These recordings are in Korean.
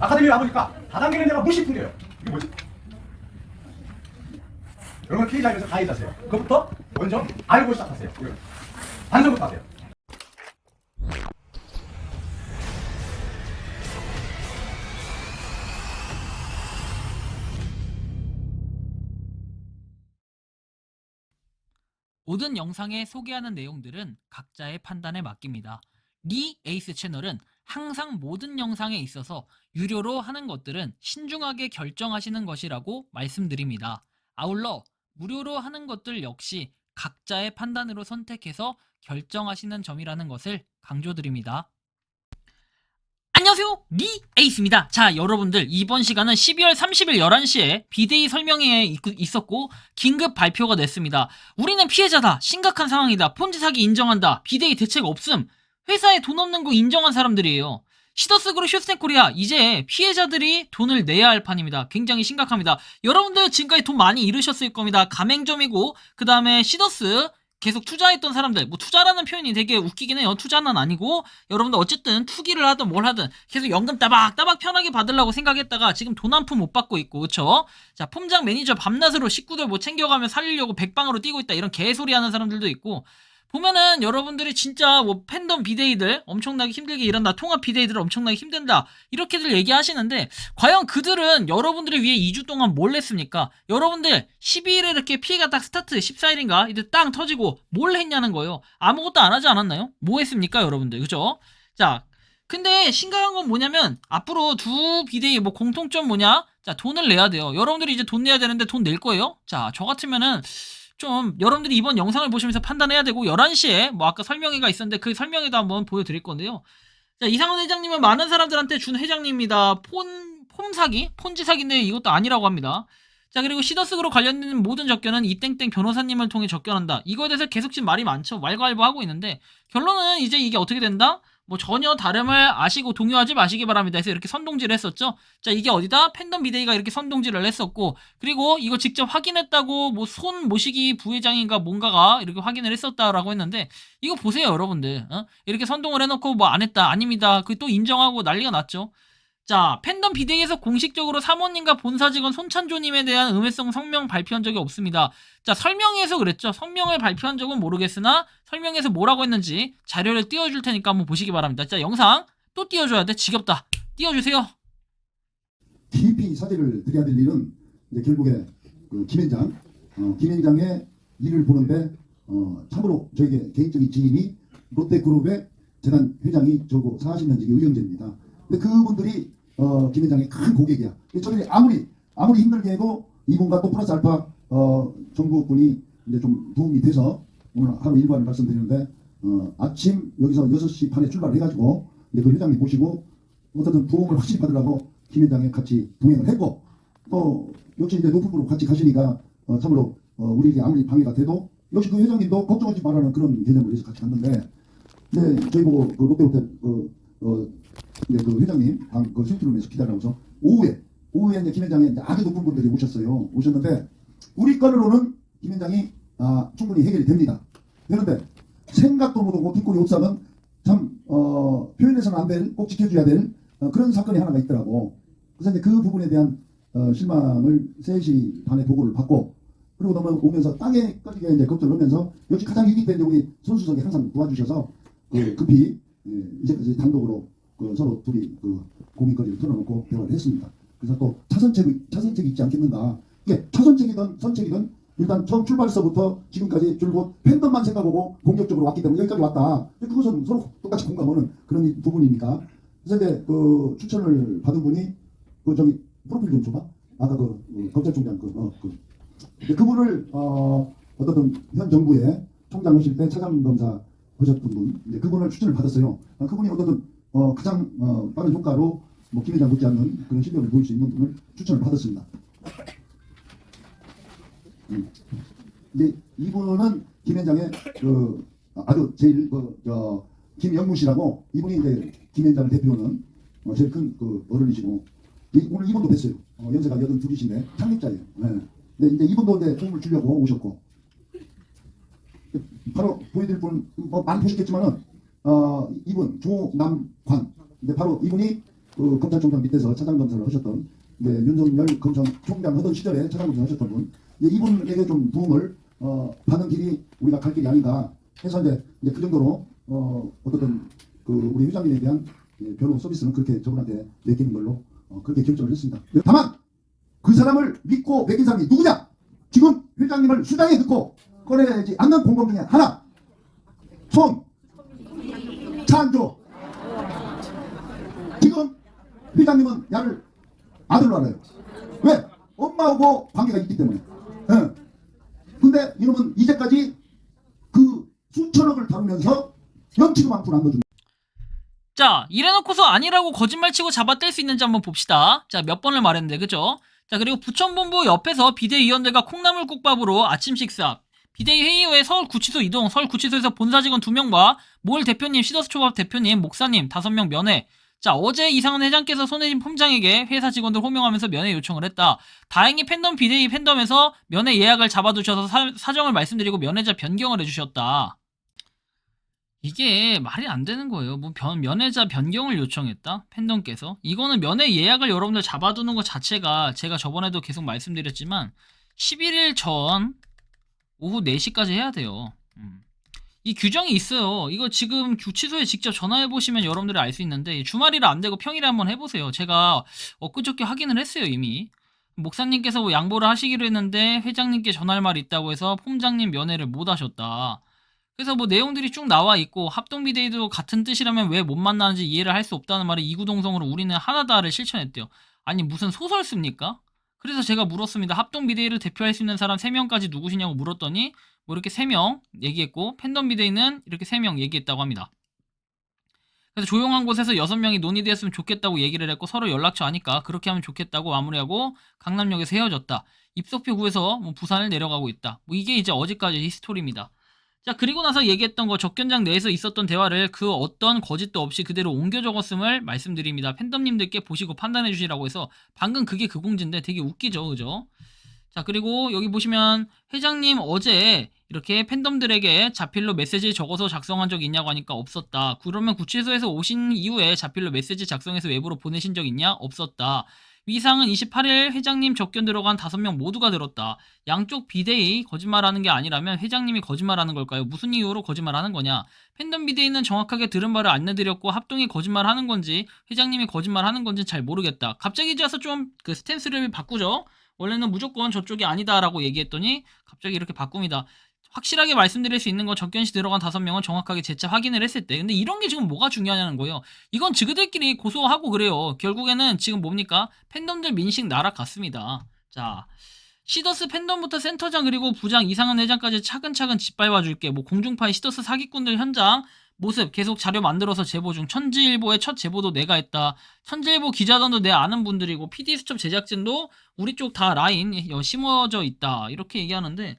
아카데미에 와보니까 다단계는 내가 무시 풍겨요. 이게 뭐지? 여러분 피해자에서 가해자세요. 그것부터 먼저 알고 시작하세요. 반성부터 하세요. 모든 영상에 소개하는 내용들은 각자의 판단에 맡깁니다. 리 에이스 채널은 항상 모든 영상에 있어서 유료로 하는 것들은 신중하게 결정하시는 것이라고 말씀드립니다. 아울러 무료로 하는 것들 역시 각자의 판단으로 선택해서 결정하시는 점이라는 것을 강조드립니다. 안녕하세요. 리 에이스입니다. 자, 여러분들 이번 시간은 12월 30일 11시에 비데이 설명회에 있- 있었고 긴급 발표가 냈습니다. 우리는 피해자다. 심각한 상황이다. 폰지 사기 인정한다. 비데이 대책 없음. 회사에 돈 없는 거 인정한 사람들이에요. 시더스그룹 쇼스텐코리아 이제 피해자들이 돈을 내야 할 판입니다. 굉장히 심각합니다. 여러분들 지금까지 돈 많이 잃으셨을 겁니다. 가맹점이고 그 다음에 시더스 계속 투자했던 사람들 뭐 투자라는 표현이 되게 웃기긴 해요. 투자는 아니고 여러분들 어쨌든 투기를 하든 뭘 하든 계속 연금 따박 따박 편하게 받으려고 생각했다가 지금 돈 한 푼 못 받고 있고 그쵸? 자 폼장 매니저 밤낮으로 식구들 뭐 챙겨가며 살리려고 백방으로 뛰고 있다 이런 개소리 하는 사람들도 있고 보면은 여러분들이 진짜 뭐 팬덤 비데이들 엄청나게 힘들게 일한다 통합 비데이들 엄청나게 힘든다 이렇게들 얘기하시는데 과연 그들은 여러분들을 위해 2주 동안 뭘 했습니까? 여러분들 12일에 이렇게 피해가 딱 스타트 14일인가 이제 땅 터지고 뭘 했냐는 거예요 아무것도 안 하지 않았나요? 뭐 했습니까 여러분들 그죠? 자 근데 심각한 건 뭐냐면 앞으로 두 비데이 뭐 공통점 뭐냐? 자 돈을 내야 돼요. 여러분들이 이제 돈 내야 되는데 돈 낼 거예요? 자 저 같으면은 좀 여러분들이 이번 영상을 보시면서 판단해야 되고 11시에 뭐 아까 설명회가 있었는데 그 설명회도 한번 보여드릴 건데요. 자 이상훈 회장님은 많은 사람들한테 준 회장님입니다. 폰, 폼 사기? 폰지 사기인데 이것도 아니라고 합니다. 자 그리고 시더스그로 관련된 모든 접견은 이땡땡 변호사님을 통해 접견한다. 이거에 대해서 계속 지금 말이 많죠. 왈가왈부하고 있는데 결론은 이제 이게 어떻게 된다? 뭐 전혀 다름을 아시고 동요하지 마시기 바랍니다. 해서 이렇게 선동질을 했었죠. 자 이게 어디다 팬덤 비데이가 이렇게 선동질을 했었고 그리고 이거 직접 확인했다고 뭐 손 모시기 부회장인가 뭔가가 이렇게 확인을 했었다라고 했는데 이거 보세요 여러분들 어? 이렇게 선동을 해놓고 뭐 안 했다 아닙니다. 그 또 인정하고 난리가 났죠. 자, 팬덤 비데이에서 공식적으로 사모님과 본사 직원 손찬조님에 대한 음해성 성명 발표한 적이 없습니다. 자, 설명에서 그랬죠. 성명을 발표한 적은 모르겠으나 설명에서 뭐라고 했는지 자료를 띄워줄 테니까 한번 보시기 바랍니다. 자, 영상 또 띄워줘야 돼. 지겹다. 띄워주세요. 깊이 사죄를 드려야 될 일은 이제 결국에 그 김현장, 어, 김현장의 일을 보는데 어, 참으로 저에게 개인적인 지인이 롯데그룹의 재단 회장이 저고 40년 지기 의형제입니다. 근데 그분들이 어, 김현장의 큰 고객이야. 저들이 아무리 아무리 힘들게 해도 이분과 또 플러스 알파 어, 정부분이 이제 좀 도움이 돼서 오늘 하루 일과를 말씀드리는데 어, 아침 여기서 6시 반에 출발을 해가지고 이제 그 회장님 모시고 어쨌든 부흥을 확실히 받으려고 김현장에 같이 동행을 했고 또 역시 이제 높은 분으로 같이 가시니까 어, 참으로 어, 우리에게 아무리 방해가 돼도 역시 그 회장님도 걱정하지 말라는 그런 개념으로 해서 같이 갔는데 네, 저희 보고 그 롯데호텔 그, 어, 이제 그 회장님 방그 스위트룸에서 기다려서 오후에 오후에 이제 김 회장에 이제 아주 높은 분들이 오셨어요. 오셨는데 우리 건으로는 김 회장이 아, 충분히 해결이 됩니다. 그런데 생각도 못하고 뒷골이 옥상은 참 어, 표현해서는 안 될 꼭 지켜줘야 될 어, 그런 사건이 하나가 있더라고. 그래서 이제 그 부분에 대한 어, 실망을 3시 반에 보고를 받고 그리고 넘어 오면서 땅에 꺼지게 이제 걱정을 하면서 역시 가장 유익된 우리 손수석이 항상 도와주셔서 그 급히 예, 이제까지 단독으로 그 서로 둘이 그 고민거리를 털어놓고 대화를 했습니다. 그래서 또 차선책이 차선책이 있지 않겠는가. 이게 차선책이든 선책이든 일단 처음 출발서부터 지금까지 줄곧 팬덤만 생각하고 공격적으로 왔기 때문에 여기까지 왔다. 그것은 서로 똑같이 공감하는 그런 부분이니까. 그래서 이제 그 추천을 받은 분이 그 저기 프로필 좀 줘봐. 아까 그, 그 검찰총장 그, 어, 그 그분을 어, 어떤 현 정부의 총장 하실 때 차장 검사 하셨던 분, 이제 그분을 추천을 받았어요. 어, 그분이 어떤 어, 가장 어, 빠른 효과로 뭐 김회장 못지 않는 그런 실력을 보일 수 있는 분을 추천을 받았습니다. 음. 이분은 김현장의 그 아주 제일 그저 김영무 씨라고 이분이 이제 김현장을 대표하는 어, 제일 큰 그 어른이시고 이, 오늘 이분도 뵀어요. 어, 연세가 여든 둘이신데 창립자예요. 네. 근데 이제 이분도 이제 도움을 주려고 오셨고 바로 보여드릴 분, 뭐 많이 보셨겠지만은 어, 이분 조남관. 근데 바로 이분이 그 검찰총장 밑에서 차장 검사를 하셨던 예, 윤석열 검찰총장 하던 시절에 차장 검사 하셨던 분 예, 이분에게 좀 부응을 어, 받는 길이 우리가 갈 길이 아닌가 해서 이제, 이제 그 정도로 어, 어떤 그 우리 회장님에 대한 예, 변호 서비스는 그렇게 저분한테 맡기는 걸로 어, 그렇게 결정을 했습니다. 예, 다만 그 사람을 믿고 맡긴 사람이 누구냐? 지금 회장님을 수장에 넣고 꺼내지 않는 공범 중에 하나 손 찬조 지금 회장님은 야를 아들로 알아요. 왜? 엄마하고 관계가 있기 때문에. 예. 근데 이놈은 이제까지 그 수천억을 다루면서 한푼안 넣어줍니다. 자, 이래놓고서 아니라고 거짓말 치고 잡아뗄 수 있는지 한번 봅시다. 자, 몇 번을 말했는데, 그죠? 자, 그리고 부천본부 옆에서 비대위원들과 콩나물국밥으로 아침 식사. 비대위 회의 후에 서울구치소 이동, 서울구치소에서 본사 직원 2명과 몰 대표님, 시더스초밥 대표님, 목사님 5명 면회. 자, 어제 이상은 회장께서 손혜진 품장에게 회사 직원들 호명하면서 면회 요청을 했다. 다행히 팬덤 비대위 팬덤에서 면회 예약을 잡아두셔서 사, 사정을 말씀드리고 면회자 변경을 해주셨다. 이게 말이 안 되는 거예요. 뭐 변, 면회자 변경을 요청했다? 팬덤께서. 이거는 면회 예약을 여러분들 잡아두는 것 자체가 제가 저번에도 계속 말씀드렸지만 11일 전 오후 4시까지 해야 돼요. 음. 이 규정이 있어요. 이거 지금 구치소에 직접 전화해 보시면 여러분들이 알 수 있는데 주말이라 안 되고 평일에 한번 해보세요. 제가 엊그저께 확인을 했어요 이미. 목사님께서 뭐 양보를 하시기로 했는데 회장님께 전할 말이 있다고 해서 폼장님 면회를 못 하셨다. 그래서 뭐 내용들이 쭉 나와 있고 합동 비대위도 같은 뜻이라면 왜 못 만나는지 이해를 할 수 없다는 말에 이구동성으로 우리는 하나다를 실천했대요. 아니 무슨 소설 씁니까? 그래서 제가 물었습니다. 합동 비대위를 대표할 수 있는 사람 3명까지 누구시냐고 물었더니 뭐 이렇게 3명 얘기했고 팬덤 비대위는 이렇게 3명 얘기했다고 합니다. 그래서 조용한 곳에서 6명이 논의되었으면 좋겠다고 얘기를 했고 서로 연락처 아니까 그렇게 하면 좋겠다고 마무리하고 강남역에서 헤어졌다. 입석표 구해서 뭐 부산을 내려가고 있다. 뭐 이게 이제 어제까지 히스토리입니다. 자, 그리고 나서 얘기했던 거 적견장 내에서 있었던 대화를 그 어떤 거짓도 없이 그대로 옮겨 적었음을 말씀드립니다. 팬덤님들께 보시고 판단해 주시라고 해서 방금 그게 그 공지인데 되게 웃기죠, 그죠? 자, 그리고 여기 보시면 회장님 어제 이렇게 팬덤들에게 자필로 메시지 적어서 작성한 적 있냐고 하니까 없었다. 그러면 구치소에서 오신 이후에 자필로 메시지 작성해서 외부로 보내신 적 있냐? 없었다. 위상은 28일 회장님 적견 들어간 5명 모두가 들었다. 양쪽 비대위 거짓말하는 게 아니라면 회장님이 거짓말하는 걸까요? 무슨 이유로 거짓말하는 거냐? 팬덤 비대위는 정확하게 들은 바를 안내드렸고 합동이 거짓말하는 건지 회장님이 거짓말하는 건지 잘 모르겠다. 갑자기 와서 좀 그 스탠스를 바꾸죠. 원래는 무조건 저쪽이 아니다라고 얘기했더니 갑자기 이렇게 바꿉니다. 확실하게 말씀드릴 수 있는 건 적견시 들어간 다섯 명은 정확하게 재차 확인을 했을 때. 근데 이런 게 지금 뭐가 중요하냐는 거예요. 이건 지그들끼리 고소하고 그래요. 결국에는 지금 뭡니까? 팬덤들 민식 날아갔습니다. 자 시더스 팬덤부터 센터장 그리고 부장 이상한 회장까지 차근차근 짓밟아 줄게. 뭐 공중파의 시더스 사기꾼들 현장 모습 계속 자료 만들어서 제보 중. 천지일보의 첫 제보도 내가 했다. 천지일보 기자단도 내 아는 분들이고 PD수첩 제작진도 우리 쪽 다 라인 심어져 있다. 이렇게 얘기하는데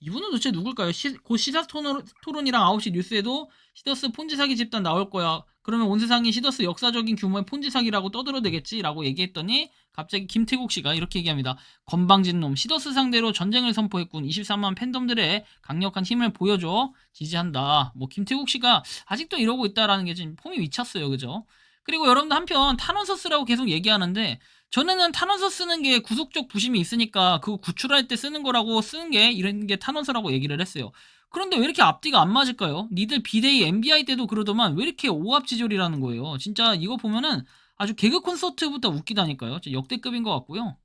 이분은 도대체 누굴까요? 시, 곧 시사 토론, 토론이랑 9시 뉴스에도 시더스 폰지 사기 집단 나올 거야. 그러면 온 세상이 시더스 역사적인 규모의 폰지 사기라고 떠들어대겠지? 라고 얘기했더니 갑자기 김태국 씨가 이렇게 얘기합니다. 건방진 놈, 시더스 상대로 전쟁을 선포했군. 23만 팬덤들의 강력한 힘을 보여줘. 지지한다. 뭐 김태국 씨가 아직도 이러고 있다라는 게 지금 폼이 미쳤어요. 그죠? 그리고 여러분들 한편 탄원서 쓰라고 계속 얘기하는데 전에는 탄원서 쓰는 게 구속적 부심이 있으니까 그거 구출할 때 쓰는 거라고 쓰는 게 이런 게 탄원서라고 얘기를 했어요. 그런데 왜 이렇게 앞뒤가 안 맞을까요? 니들 비데이 MBI 때도 그러더만 왜 이렇게 오합지졸이라는 거예요. 진짜 이거 보면은 아주 개그 콘서트부터 웃기다니까요. 역대급인 것 같고요.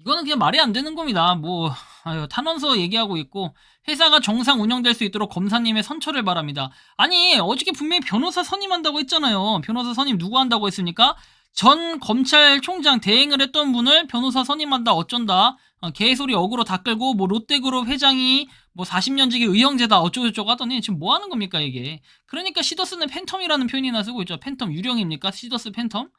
이거는 그냥 말이 안 되는 겁니다. 뭐 아유, 탄원서 얘기하고 있고 회사가 정상 운영될 수 있도록 검사님의 선처를 바랍니다. 아니 어저께 분명히 변호사 선임한다고 했잖아요. 변호사 선임 누구 한다고 했습니까? 전 검찰총장 대행을 했던 분을 변호사 선임한다 어쩐다. 어, 개소리 어그로 다 끌고 뭐 롯데그룹 회장이 뭐 40년지기 의형제다 어쩌고저쩌고 하더니 지금 뭐 하는 겁니까 이게? 그러니까 시더스는 팬텀이라는 표현이나 쓰고 있죠. 팬텀 유령입니까? 시더스 팬텀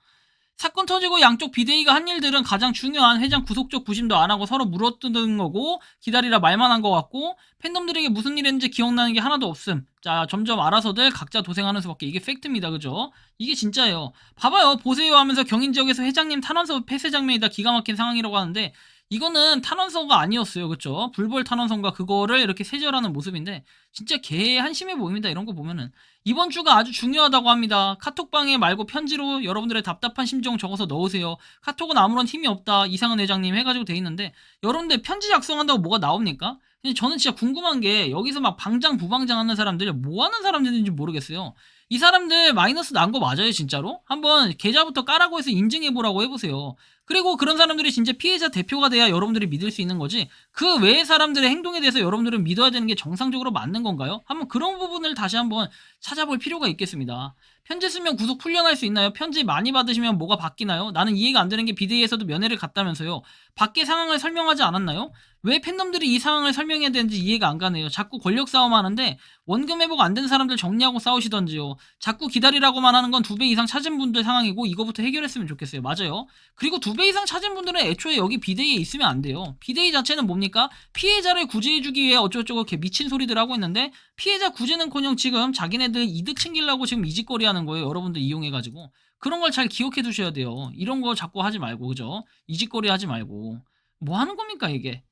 사건 터지고 양쪽 비대위가 한 일들은 가장 중요한 회장 구속적 부심도 안 하고 서로 물어뜯는 거고 기다리라 말만 한 것 같고 팬덤들에게 무슨 일 했는지 기억나는 게 하나도 없음. 자 점점 알아서들 각자 도생하는 수밖에 이게 팩트입니다. 그죠? 이게 진짜예요. 봐봐요. 보세요 하면서 경인 지역에서 회장님 탄원서 폐쇄 장면이다 기가 막힌 상황이라고 하는데 이거는 탄원서가 아니었어요. 그쵸? 불벌 탄원서인가 그거를 이렇게 세절하는 모습인데 진짜 개 한심해 보입니다. 이런 거 보면은 이번 주가 아주 중요하다고 합니다. 카톡방에 말고 편지로 여러분들의 답답한 심정 적어서 넣으세요. 카톡은 아무런 힘이 없다. 이상은 회장님 해가지고 돼 있는데 여러분들 편지 작성한다고 뭐가 나옵니까? 저는 진짜 궁금한 게 여기서 막 방장 부방장 하는 사람들 뭐 하는 사람들인지 모르겠어요. 이 사람들 마이너스 난 거 맞아요 진짜로? 한번 계좌부터 까라고 해서 인증해보라고 해보세요. 그리고 그런 사람들이 진짜 피해자 대표가 돼야 여러분들이 믿을 수 있는 거지 그 외의 사람들의 행동에 대해서 여러분들은 믿어야 되는 게 정상적으로 맞는 건가요? 한번 그런 부분을 다시 한번 찾아볼 필요가 있겠습니다. 편지 쓰면 구속 풀려날 수 있나요? 편지 많이 받으시면 뭐가 바뀌나요? 나는 이해가 안 되는 게 비대위에서도 면회를 갔다면서요. 밖의 상황을 설명하지 않았나요? 왜 팬덤들이 이 상황을 설명해야 되는지 이해가 안 가네요. 자꾸 권력 싸움 하는데 원금 회복 안 된 사람들 정리하고 싸우시던지요. 자꾸 기다리라고만 하는 건 두 배 이상 찾은 분들 상황이고 이거부터 해결했으면 좋겠어요. 맞아요. 그리고 두 배 이상 찾은 분들은 애초에 여기 비대위에 있으면 안 돼요. 비대위 자체는 뭡니까? 피해자를 구제해주기 위해 어쩌고저쩌고 이렇게 미친 소리들 하고 있는데 피해자 구제는커녕 지금 자기네들 이득 챙기려고 지금 이짓거리 하는 거예요. 여러분들 이용해가지고. 그런 걸 잘 기억해 두셔야 돼요. 이런 거 자꾸 하지 말고, 그죠? 이짓거리 하지 말고. 뭐 하는 겁니까, 이게?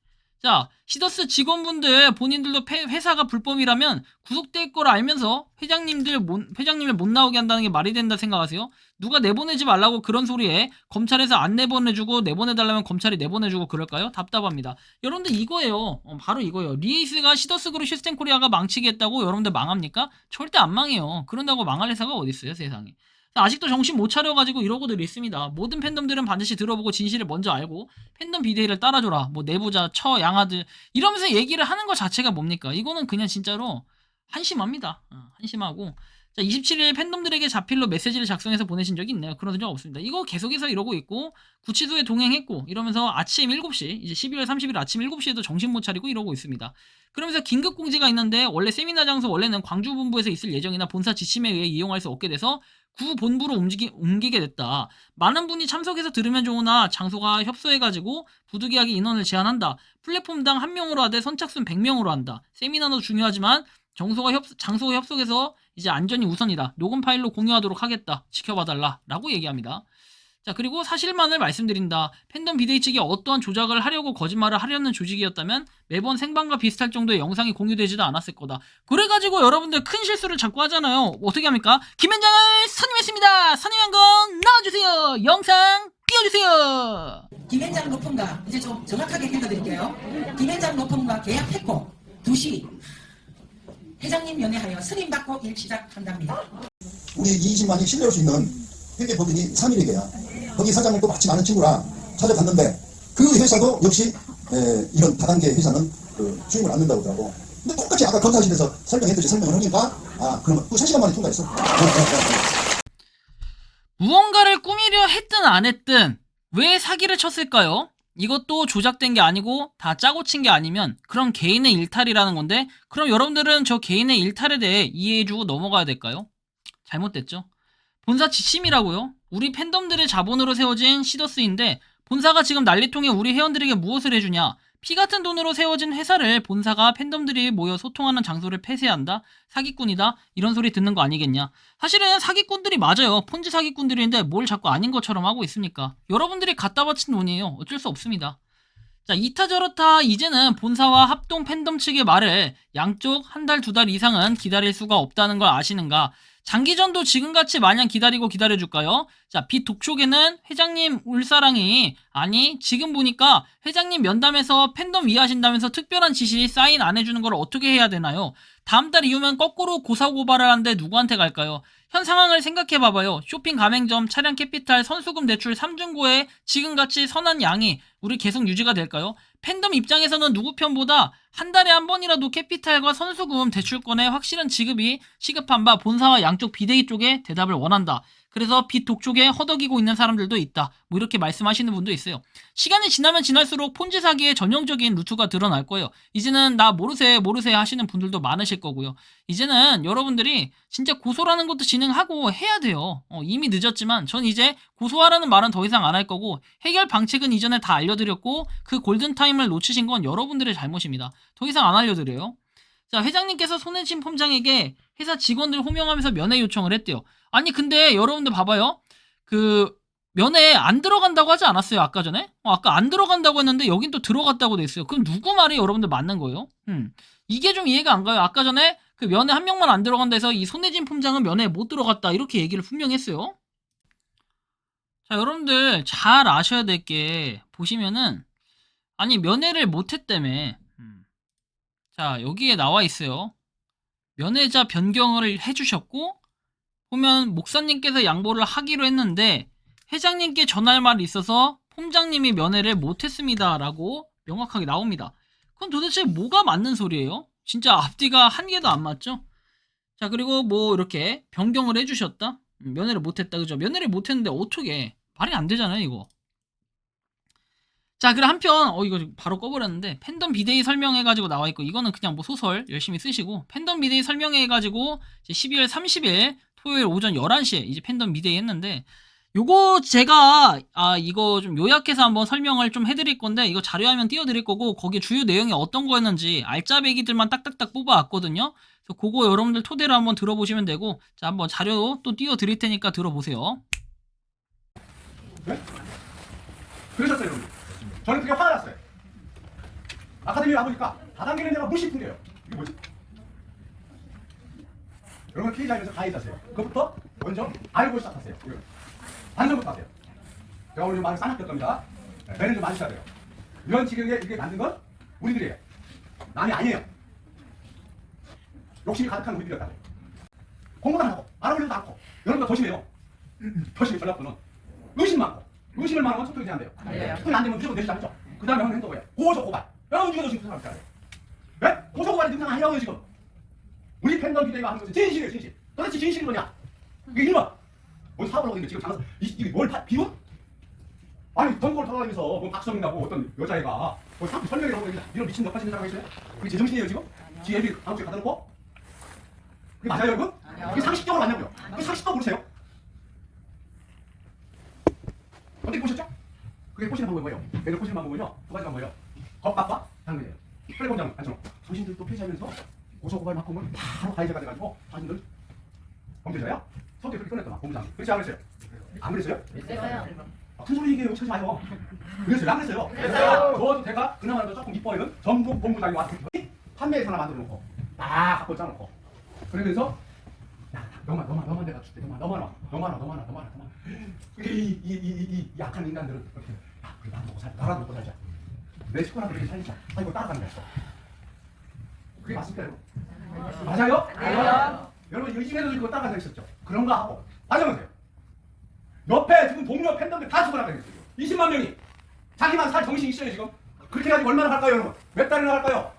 자, 시더스 직원분들 본인들도 폐- 회사가 불법이라면 구속될 걸 알면서 회장님들 못, 회장님을 못 나오게 한다는 게 말이 된다 생각하세요? 누가 내보내지 말라고 그런 소리에 검찰에서 안 내보내주고 내보내달라면 검찰이 내보내주고 그럴까요? 답답합니다. 여러분들 이거예요. 어, 바로 이거예요. 리에이스가 시더스 그룹 시스템 코리아가 망치겠다고 여러분들 망합니까? 절대 안 망해요. 그런다고 망할 회사가 어디 있어요, 세상에. 아직도 정신 못 차려가지고 이러고들 있습니다. 모든 팬덤들은 반드시 들어보고 진실을 먼저 알고 팬덤 비대위를 따라줘라. 뭐 내부자, 처, 양아들 이러면서 얘기를 하는 것 자체가 뭡니까? 이거는 그냥 진짜로 한심합니다. 어, 한심하고 자 27일 팬덤들에게 자필로 메시지를 작성해서 보내신 적이 있나요? 그런 적 없습니다. 이거 계속해서 이러고 있고 구치소에 동행했고 이러면서 아침 7시 이제 12월 30일 아침 7시에도 정신 못 차리고 이러고 있습니다. 그러면서 긴급 공지가 있는데 원래 세미나 장소 원래는 광주 본부에서 있을 예정이나 본사 지침에 의해 이용할 수 없게 돼서 구 본부로 움직이, 옮기게 됐다. 많은 분이 참석해서 들으면 좋으나 장소가 협소해가지고 부득이하게 인원을 제한한다. 플랫폼당 한 명으로 하되 선착순 100명으로 한다. 세미나도 중요하지만 정소가 협, 장소가 협속해서 이제 안전이 우선이다. 녹음 파일로 공유하도록 하겠다. 지켜봐달라. 라고 얘기합니다. 자, 그리고 사실만을 말씀드린다. 팬덤 비데이 측이 어떠한 조작을 하려고 거짓말을 하려는 조직이었다면 매번 생방과 비슷할 정도의 영상이 공유되지도 않았을 거다. 그래가지고 여러분들 큰 실수를 자꾸 하잖아요. 어떻게 합니까? 김현장을 선임했습니다. 선임한 건 나와주세요. 영상 띄워주세요. 김현장 높음과 이제 좀 정확하게 읽어드릴게요. 김현장 높음과 계약했고 2시 회장님 연애하여 승인받고 일 시작한답니다. 우리 이신만이 신뢰할 수 있는 회계 법인이 3일이게야. 거기 사장을 또 마침 아는 친구라 찾아갔는데 그 회사도 역시 에, 이런 다단계 회사는 그 수임을 않는다고 하더라고. 근데 똑같이 아까 검사실에서 설명했듯이 설명을 하니까 아 그러면 또 3시간 만에 통과했어. 무언가를 꾸미려 했든 안 했든 왜 사기를 쳤을까요? 이것도 조작된 게 아니고 다 짜고 친 게 아니면 그럼 개인의 일탈이라는 건데 그럼 여러분들은 저 개인의 일탈에 대해 이해해주고 넘어가야 될까요? 잘못됐죠. 본사 지침이라고요? 우리 팬덤들의 자본으로 세워진 시더스인데 본사가 지금 난리통에 우리 회원들에게 무엇을 해주냐? 피 같은 돈으로 세워진 회사를 본사가 팬덤들이 모여 소통하는 장소를 폐쇄한다? 사기꾼이다? 이런 소리 듣는 거 아니겠냐? 사실은 사기꾼들이 맞아요. 폰지 사기꾼들인데 뭘 자꾸 아닌 것처럼 하고 있습니까? 여러분들이 갖다 바친 돈이에요. 어쩔 수 없습니다. 자, 이타 저렇다 이제는 본사와 합동 팬덤 측의 말을 양쪽 한 달, 두 달 이상은 기다릴 수가 없다는 걸 아시는가? 장기전도 지금같이 마냥 기다리고 기다려줄까요? 자, 비독촉에는 회장님 울사랑이 아니 지금 보니까 회장님 면담에서 팬덤 위하신다면서 특별한 지시 사인 안 해주는 걸 어떻게 해야 되나요? 다음 달 이후면 거꾸로 고사고발을 하는데 누구한테 갈까요? 현 상황을 생각해 봐봐요. 쇼핑 가맹점, 차량 캐피탈, 선수금 대출 3중고에 지금같이 선한 양이 우리 계속 유지가 될까요? 팬덤 입장에서는 누구 편보다 한 달에 한 번이라도 캐피탈과 선수금 대출권의 확실한 지급이 시급한 바 본사와 양쪽 비대위 쪽에 대답을 원한다. 그래서 비독촉에 허덕이고 있는 사람들도 있다. 뭐 이렇게 말씀하시는 분도 있어요. 시간이 지나면 지날수록 폰지 사기의 전형적인 루트가 드러날 거예요. 이제는 나 모르세 모르세 하시는 분들도 많으실 거고요. 이제는 여러분들이 진짜 고소라는 것도 진행하고 해야 돼요. 어, 이미 늦었지만 전 이제 고소하라는 말은 더 이상 안 할 거고 해결 방책은 이전에 다 알려드렸고 그 골든타임을 놓치신 건 여러분들의 잘못입니다. 더 이상 안 알려드려요. 자, 회장님께서 손해진 폼장에게 회사 직원들 호명하면서 면회 요청을 했대요. 아니, 근데 여러분들 봐봐요. 그, 면회 안 들어간다고 하지 않았어요 아까 전에? 어, 아까 안 들어간다고 했는데 여긴 또 들어갔다고 돼 있어요. 그럼 누구 말이 여러분들 맞는 거예요? 음 이게 좀 이해가 안 가요. 아까 전에 그 면회 한 명만 안 들어간다 해서 이 손혜진 품장은 면회 못 들어갔다 이렇게 얘기를 분명히 했어요. 자 여러분들 잘 아셔야 될 게 보시면은 아니 면회를 못했다며 음. 자 여기에 나와 있어요. 면회자 변경을 해주셨고 보면 목사님께서 양보를 하기로 했는데 회장님께 전할 말이 있어서 폼장님이 면회를 못했습니다 라고 명확하게 나옵니다. 그건 도대체 뭐가 맞는 소리예요? 진짜 앞뒤가 한 개도 안 맞죠? 자 그리고 뭐 이렇게 변경을 해주셨다? 음, 면회를 못했다 그죠? 면회를 못했는데 어떻게 말이 안 되잖아요 이거. 자 그리고 한편 어 이거 바로 꺼버렸는데 팬덤 비데이 설명해 가지고 나와 있고 이거는 그냥 뭐 소설 열심히 쓰시고 팬덤 비데이 설명해 가지고 이제 12월 30일 토요일 오전 11시에 이제 팬덤 비데이 했는데 요거 제가 아 이거 좀 요약해서 한번 설명을 좀 해드릴 건데 이거 자료화면 띄워드릴 거고 거기 주요 내용이 어떤 거였는지 알짜배기들만 딱딱딱 뽑아왔거든요. 그래서 그거 여러분들 토대로 한번 들어보시면 되고 자 한번 자료 또 띄워드릴 테니까 들어보세요. 네? 그러셨어요, 여러분. 저는 그게 화가 났어요. 아카데미에 와보니까 다단계는 내가 무시 풍겨요. 이게 뭐지? 여러분 피해자에서 가해자세요. 그것부터 먼저 알고 시작하세요. 반성부터 하세요. 제가 오늘 좀 많이 싸놨을 겁니다. 네, 매는 좀 많으셔야 돼요. 이런 지경에 이게 만든 건 우리들이에요. 남이 아니에요. 욕심이 가득한 우리들이었다. 공부도 안 하고 알아보지도 않고 여러분들 더 심해요. 더 심해 전략부는 의심 많고 의심을 많으면 소통이 안 돼요. 소통이 안 되면 무조건 내지 않죠. 그 다음에 하는 행동이에요. 고소 고발. 여러분 중에도 지금 사람 있잖아요. 왜? 고소 고발이 능상 아니라고요 지금. 우리 팬덤 비대가 하는 것은 진실이에요 진실. 도대체 진실이 뭐냐? 이게 1번. 뭘 사업을 하고 있는데 지금 장사 이, 이게 뭘 파, 비운? 아니 전국을 돌아다니면서 뭐 박성이라고 어떤 여자애가 뭐 사- 설명을 하고 있는데 이런 미친 덕하시는 사람이 있어요? 그게 제정신이에요 지금? 지 애비 아무 데 갖다 놓고? 그게 맞아요 여러분? 그게 상식적으로 맞냐고요? 그 상식도 모르세요? 어떻게 보셨죠? 그게 꼬시는 방법이 뭐예요? 얘를 꼬시는 방법은요 두 가지가 뭐예요? 겁박과 당근이에요 혈공장 안처럼 당신들 또 피해자면서 고소고발 막 하면 바로 가해자가 돼가지고 당신들 범죄자야? 성격 그렇게 꺼냈더만 본부장 그렇지 않았어요? 안 그랬어요? 아, 큰 소리 얘기해요 치지 마요 그랬어요? 안 그랬어요? 그랬어요 저도 제가 그나마라도 조금 이뻐요 전국 본부장이 와서 판매회사 하나 만들어 놓고 막 갖고 짜놓고 그러면서 야, 너만, 너만, 너만 내가 줄게. 너만, 너만 와. 너만 와, 너만 와, 너만 와, 너만 와. 이게 이, 이, 약한 인간들은 이렇게, 야, 그래, 나도 먹고 살자. 나라도 먹고 살자. 내 식구라도 이렇게 살자. 아, 이거 따라가는 거였어. 여러분? 맞아요? 맞아요. 여러분, 요즘에도 이거 따라가서 있었죠? 그런 거 하고. 맞아보세요. 옆에 지금 동료 팬덤들 다 죽어나가고 있어요. 20만 명이. 자기만 살 정신이 있어요, 지금. 그렇게 가지고 얼마나 갈까요, 여러분? 몇 달이나 갈까요?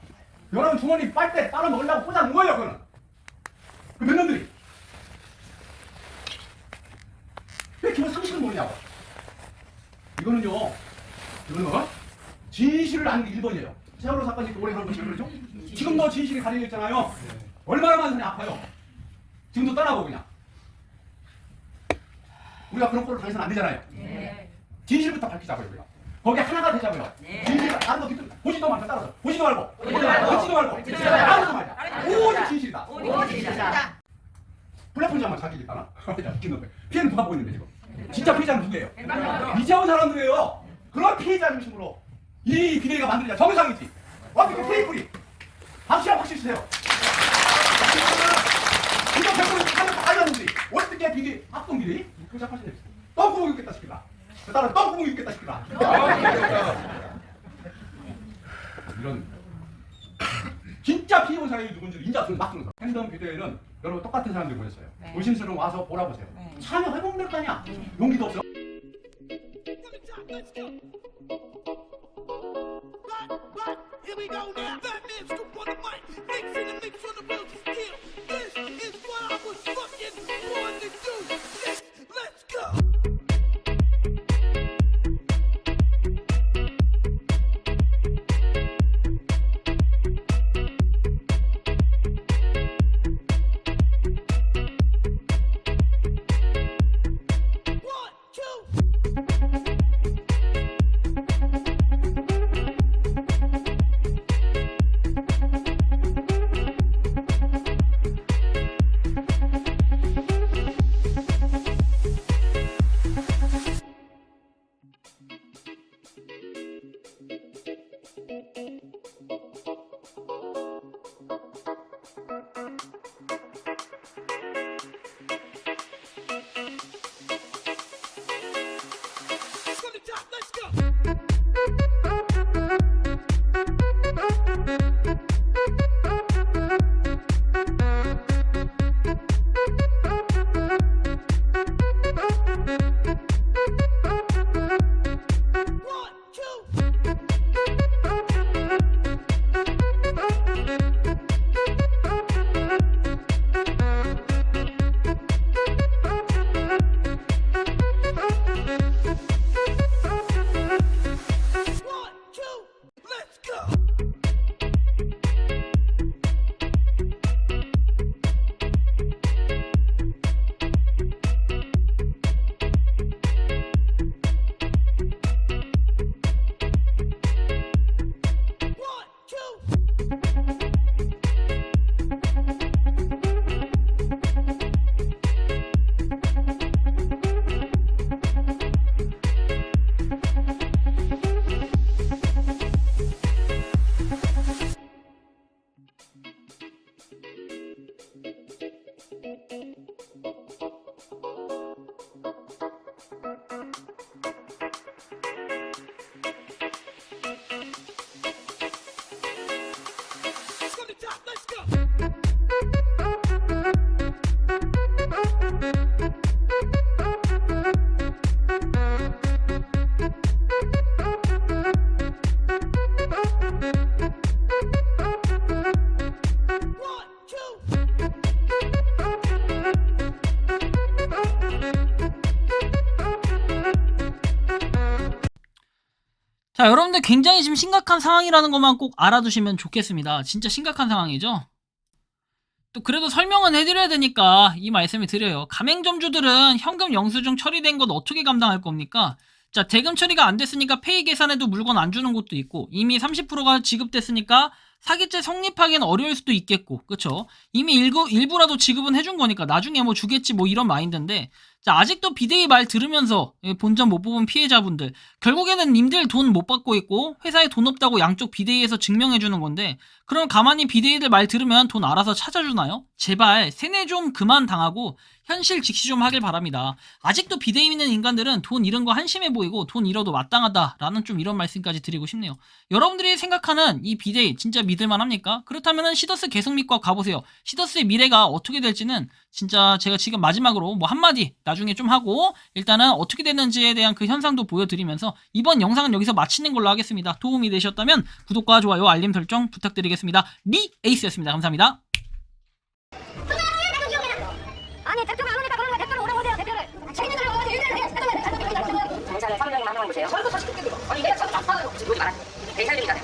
여러분 주머니 빨대 따라 먹으려고 꽂아 놓은 거예요, 그거는. 그몇 년들이 왜 기본 상식을 모르냐고 이거는요 이거는 진실을 아는 게 1번이에요 세월호 사건이 오래 가는 것이 그렇죠? 지금도 진실이 가려져 있잖아요. 얼마나 많은 사람이 아파요? 지금도 떠나고 그냥. 우리가 그런 꼴을 당해서는 안 되잖아요. 진실부터 밝히자고요 우리가. 거기에 하나가 되자고요. 진실 다른 거 뒤도 보지도 말고 따라서. 보지도 말고 보지도 말고. 듣지도 말고. 아무도 말자 오직 진실이다. 플랫폼장만 자기 있다나? 피해는 누가 보고 있는데 지금? 진짜 피해자는 누구예요? 이재원 사람들이에요. 그런 피해자 중심으로 이 비대위가 만들자 정상이지. 어떻게 테이블이? 박수랑 박수 주세요. 이거 백분을 하는 거 알렸는데 어떻게 비대 합동 비대위? 그거 생각하시네. 똥구멍 있겠다 싶기다. 그 다음에 똥구멍 있겠다 싶기다. 이런 진짜 피해본 사람이 누군지 인자 막 주는 사람. 팬덤 비대위는 여러분 똑같은 사람들이 모였어요. 네. 의심스러운 와서 보라보세요. 네. 참여해보면 될 거 아니야. 용기도 없어. Here we go now. Batman scoop on the mic. Mixing the mix on the wheels 자, 여러분들 굉장히 지금 심각한 상황이라는 것만 꼭 알아두시면 좋겠습니다. 진짜 심각한 상황이죠? 또 그래도 설명은 해드려야 되니까 이 말씀을 드려요. 가맹점주들은 현금 영수증 처리된 것 어떻게 감당할 겁니까? 자, 대금 처리가 안 됐으니까 페이 계산에도 물건 안 주는 곳도 있고 이미 30%가 지급됐으니까 사기죄 성립하기는 어려울 수도 있겠고 그쵸? 이미 일부, 일부라도 지급은 해준 거니까 나중에 뭐 주겠지 뭐 이런 마인드인데 자, 아직도 비대위 말 들으면서 예, 본전 못 뽑은 피해자분들 결국에는 님들 돈 못 받고 있고 회사에 돈 없다고 양쪽 비대위에서 증명해 주는 건데 그럼 가만히 비대위들 말 들으면 돈 알아서 찾아주나요? 제발 세뇌 좀 그만 당하고 현실 직시 좀 하길 바랍니다. 아직도 비대위 있는 인간들은 돈 잃은 거 한심해 보이고 돈 잃어도 마땅하다라는 좀 이런 말씀까지 드리고 싶네요. 여러분들이 생각하는 이 비대위 진짜 믿을만 합니까? 그렇다면은 시더스 계속 믿고 가보세요. 시더스의 미래가 어떻게 될지는 진짜 제가 지금 마지막으로 뭐 한마디 나중에 좀 하고 일단은 어떻게 됐는지에 대한 그 현상도 보여드리면서 이번 영상은 여기서 마치는 걸로 하겠습니다. 도움이 되셨다면 구독과 좋아요, 알림 설정 부탁드리겠습니다. 리 에이스였습니다. 감사합니다. 아니 대표가 안 오니까 그런 거 대표를 오라고 하세요 대표를 책임 있는 사람 일대를 해야 경찰에 3명이 만나는 보세요. 설도 사실 끝내고. 아니 내가 참 답답하다고 지금 욕이 많아. 대살림이잖아요.